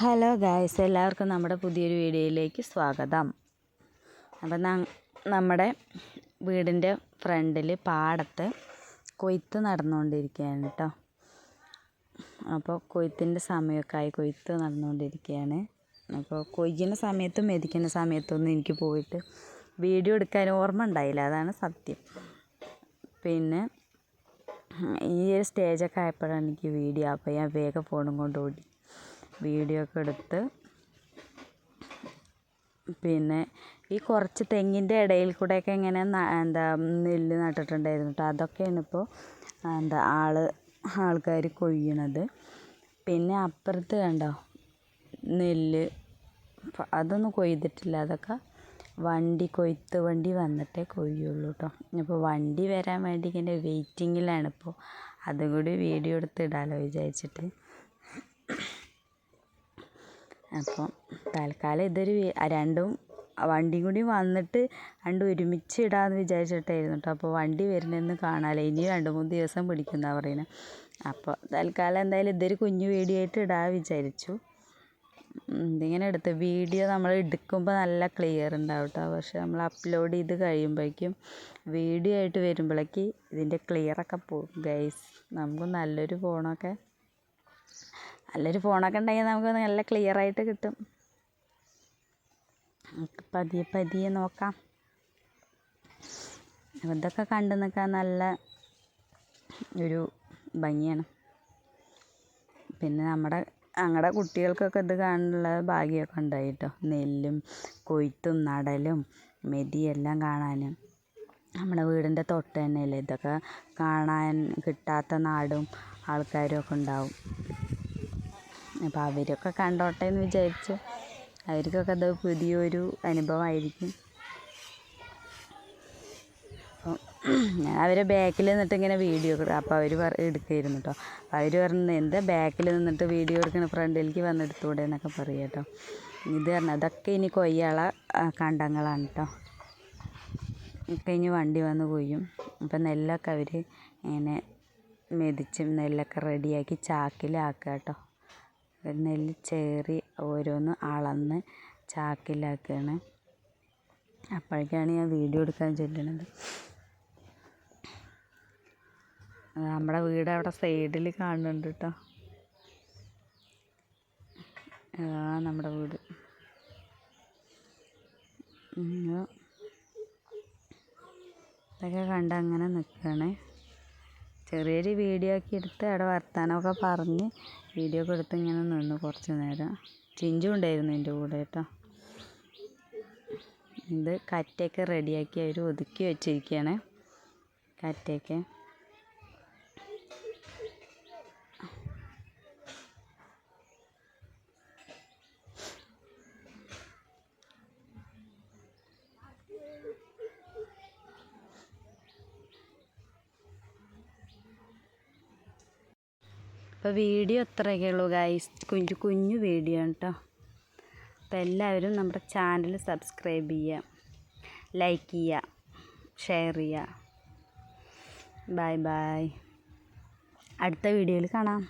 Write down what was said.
Hello guys എല്ലാവർക്കും നമ്മുടെ പുതിയൊരു വീഡിയോയിലേക്ക് സ്വാഗതം. അപ്പം നമ്മുടെ വീടിന്റെ ഫ്രണ്ടിൽ പാടത്ത് കൊയ്ത്ത് നടന്നുകൊണ്ടിരിക്കുകയാണ് കേട്ടോ. അപ്പോൾ കൊയ്ത്തിന്റെ സമയമൊക്കെ ആയി കൊയ്ത്ത് നടന്നുകൊണ്ടിരിക്കുകയാണ്. അപ്പോൾ കൊയ്യുന്ന സമയത്തും മെതിക്കുന്ന സമയത്തൊന്നും എനിക്ക് പോയിട്ട് വീഡിയോ എടുക്കാൻ ഓർമ്മ ഉണ്ടായില്ല അതാണ് സത്യം. പിന്നെ ഈ ഒരു സ്റ്റേജൊക്കെ ആയപ്പോഴാണ് എനിക്ക് വീഡിയോ അപ്പോൾ ഞാൻ വേഗം ഫോണും കൊണ്ട് ഓടി. വീഡിയോ ഒക്കെ എടുത്ത് പിന്നെ ഈ കുറച്ച് തെങ്ങിന്റെ ഇടയിൽ കൂടെയൊക്കെ ഇങ്ങനെ എന്താ നെല്ല് നട്ടിട്ടുണ്ടായിരുന്നു കേട്ടോ അതൊക്കെയാണ് ഇപ്പോൾ എന്താ ആൾ ആൾക്കാർ കൊയ്യണത്. പിന്നെ അപ്പുറത്ത് കണ്ടോ? നെല്ല്. അതൊന്നും കൊയ്തിട്ടില്ല. അതൊക്കെ വണ്ടി കൊയ്ത്ത് വണ്ടി വന്നിട്ടേ കൊയ്യുള്ളൂ കേട്ടോ ഇപ്പോൾ വണ്ടി വരാൻ വേണ്ടി ഇങ്ങനെ വെയിറ്റിങ്ങിലാണ് ഇപ്പോൾ അതും കൂടി വീഡിയോ എടുത്ത് ഇടാമല്ലോ വിചാരിച്ചിട്ട്. അപ്പോൾ തൽക്കാലം ഇതൊരു രണ്ടും വണ്ടിയും കൂടി വന്നിട്ട് രണ്ടും ഒരുമിച്ച് ഇടാമെന്ന് വിചാരിച്ചിട്ടായിരുന്നു കേട്ടോ അപ്പോൾ വണ്ടി വരുന്നതെന്ന് കാണാമല്ലോ ഇനി രണ്ട് മൂന്ന് ദിവസം പിടിക്കുമെന്നാണ് പറയുന്നത് അപ്പോൾ തൽക്കാലം എന്തായാലും ഇതൊരു കുഞ്ഞു വീഡിയോ ആയിട്ട് ഇടാമെന്ന് വിചാരിച്ചു. ഇതിങ്ങനെ എടുത്ത് വീഡിയോ നമ്മൾ എടുക്കുമ്പോൾ നല്ല ക്ലിയർ ഉണ്ടാവും കേട്ടോ പക്ഷെ നമ്മൾ അപ്ലോഡ് ചെയ്ത് കഴിയുമ്പോഴേക്കും വീഡിയോ ആയിട്ട് വരുമ്പോഴേക്ക് ഇതിന്റെ ക്ലിയറൊക്കെ പോകും. ഗൈസ് നമുക്ക് നല്ലൊരു ഫോണൊക്കെ നല്ലൊരു ഫോണൊക്കെ ഉണ്ടെങ്കിൽ നമുക്ക് നല്ല ക്ലിയർ ആയിട്ട് കിട്ടും. പതിയെ പതിയെ നോക്കാം. ഇതൊക്കെ കണ്ടു നിൽക്കാൻ നല്ല ഒരു ഭംഗിയാണ്. പിന്നെ നമ്മുടെ ഞങ്ങളുടെ കുട്ടികൾക്കൊക്കെ ഇത് കാണാനുള്ള ഭാഗ്യമൊക്കെ ഉണ്ടായി കേട്ടോ നെല്ലും കൊയ്ത്തും നടലും മെതിയെല്ലാം കാണാനും. നമ്മുടെ വീടിന്റെ തൊട്ട് തന്നെയല്ലേ? ഇതൊക്കെ കാണാൻ കിട്ടാത്ത നാടും ആൾക്കാരും ഒക്കെ ഉണ്ടാവും. അപ്പോൾ അവരൊക്കെ കണ്ടോട്ടെ എന്ന് വിചാരിച്ച് അവർക്കൊക്കെ അത് പുതിയൊരു അനുഭവമായിരിക്കും. ഞാൻ അവരെ ബാക്കിൽ നിന്നിട്ട് ഇങ്ങനെ വീഡിയോ അപ്പോൾ അവർ പറ എടുക്കുമായിരുന്നു കേട്ടോ അവർ പറഞ്ഞു എന്താ ബാക്കിൽ നിന്നിട്ട് വീഡിയോ എടുക്കണ? ഫ്രണ്ടിലേക്ക് വന്നെടുത്തൂടെ എന്നൊക്കെ പറയും കേട്ടോ. ഇത് പറഞ്ഞു അതൊക്കെ ഇനി കൊയ്യാള കണ്ടങ്ങളാണ് കേട്ടോ ഇനി വണ്ടി വന്ന് കൊയ്യും. അപ്പം നെല്ലൊക്കെ അവർ ഇങ്ങനെ മെതിച്ചും നെല്ലൊക്കെ റെഡിയാക്കി ചാക്കിലാക്കുക കേട്ടോ നെല്ല് ചേറി ഓരോന്ന് അളന്ന് ചാക്കിലാക്കുകയാണ് അപ്പോഴേക്കാണ് ഞാൻ വീഡിയോ എടുക്കാൻ ചൊല്ലണത് നമ്മുടെ വീട് അവിടെ സൈഡിൽ കാണുന്നുണ്ട് കേട്ടോ. അതാ നമ്മുടെ വീട്. ഇതൊക്കെ കണ്ട് അങ്ങനെ നിൽക്കുകയാണ്. ചെറിയൊരു വീഡിയോ ആക്കി എടുത്ത് അവിടെ വർത്തമാനമൊക്കെ പറഞ്ഞ് വീഡിയോ ഒക്കെ എടുത്ത് ഇങ്ങനെ നിന്നു കുറച്ച് നേരം. ചിഞ്ചു ഉണ്ടായിരുന്നു എന്റെ കൂടെ കേട്ടോ. ഇത് കറ്റയൊക്കെ റെഡിയാക്കി അവർ ഒതുക്കി വെച്ചിരിക്കുകയാണ്. കറ്റയൊക്കെ. അപ്പോൾ വീഡിയോ ഇത്രയൊക്കെ ഉള്ളൂ ഗൈസ് കുഞ്ഞു കുഞ്ഞു വീഡിയോ കേട്ടോ അപ്പോൾ എല്ലാവരും നമ്മുടെ ചാനൽ സബ്സ്ക്രൈബ് ചെയ്യുക ലൈക്ക് ചെയ്യുക ഷെയർ ചെയ്യുക ബായ് ബായ് അടുത്ത വീഡിയോയിൽ കാണാം.